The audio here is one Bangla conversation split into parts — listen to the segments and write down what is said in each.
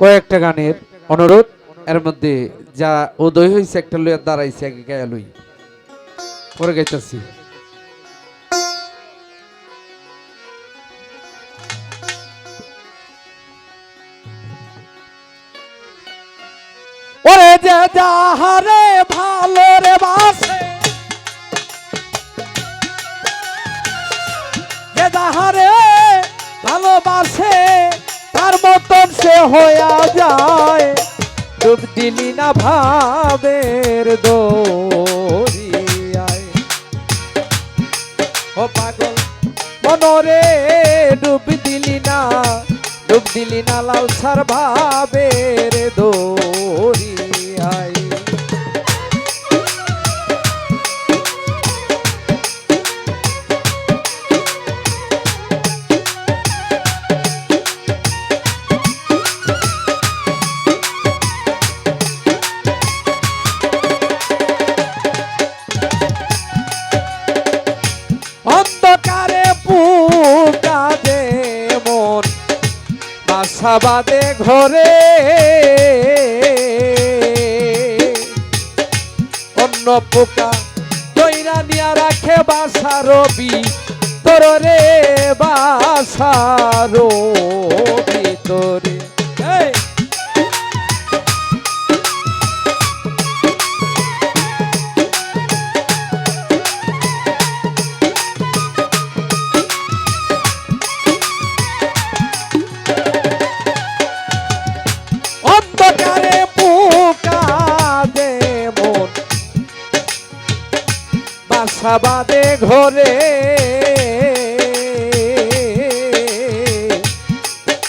কয়েকটা গানের অনুরোধ, এর মধ্যে যা উদয় হয়েছে একটা লইয়া দাঁড়াইছে, আগে গায়া লই। পরে গাইতেছি। ওরে যে যাহারে হইয়া যায়। ডুব দিলি না ভাবের দরিয়ায়। ও পাগল, মনরে ডুব দিলি না, ডুব দিলি না লাল ভাবের দরিয়ায়। বাসাবাদে ঘরে। অন্য পোকা তৈরা নিয়া রাখে বাসারবি তোর রে বাসারবি তোর বাদে ঘরে।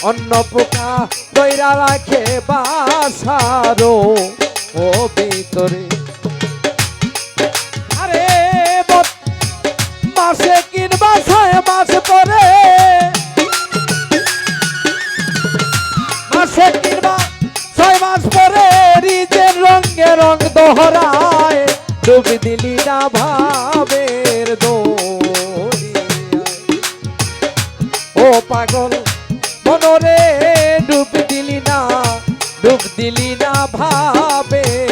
অন্য পোকা দইরা রাখে বাসারো ও ভিতরে। আরে মাসে কিনবা ছয় মাস পরে। মাসে কিনবা ছয় মাস পরে রিজের রঙে রং দোহরায় ডুবি দিলি না ভাবের। ও পাগল মনরে ডুব দিলি না ডুব দিলি না ভাবের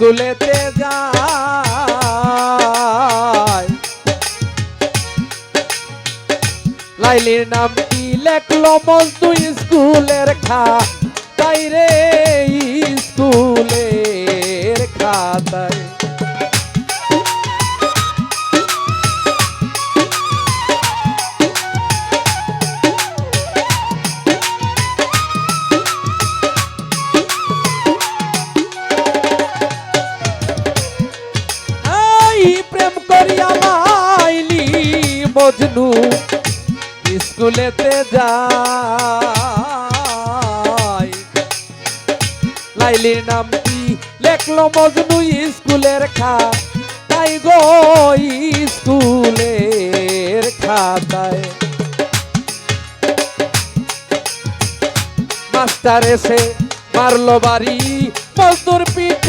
স্কুলেতে লাইলির নাম কি লেখলো মস্তু স্কুলের খা তাই রে? স্কুলের খাতায় মজনু স্কুলেতে যায় লাইলির নাম কি লেখলো মজনু স্কুলের খা? তাই গো স্কুলের খাতায়। মাস্টার এসে মারলো বাড়ি, মজদুর পিঠে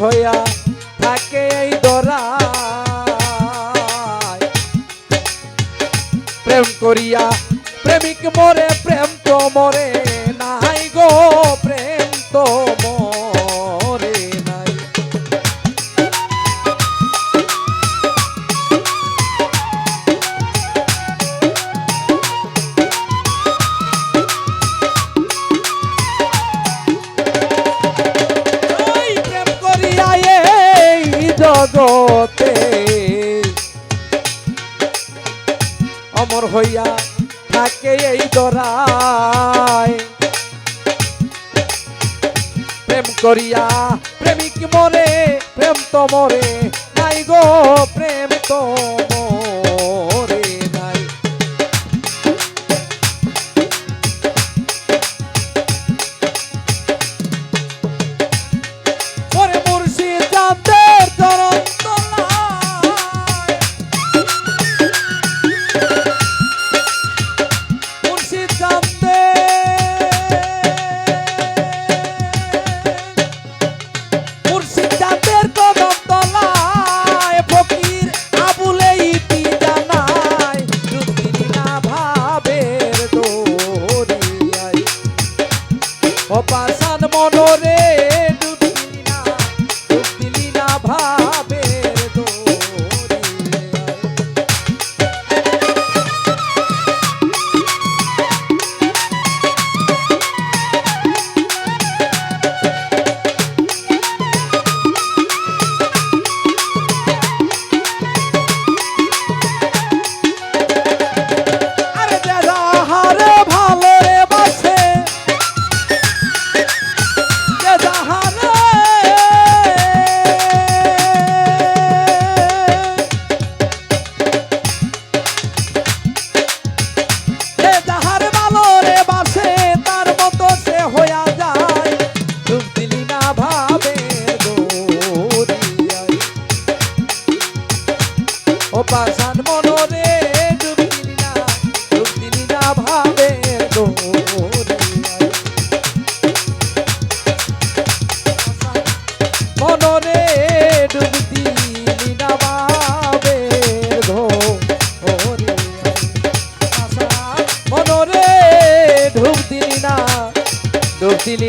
হইয়া থাকে এই দরা প্রেম করিয়া প্রেমিক মরে, প্রেম তো মরে নাই গো প্রেম তো। অমর হইয়া থাকে এই দরায় প্রেম করিয়া প্রেমিক মরে, প্রেম তো মরে, নাই গো প্রেম তো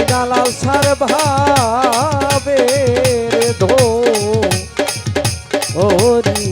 জ্বালাও সার ভাবে ধো ওরি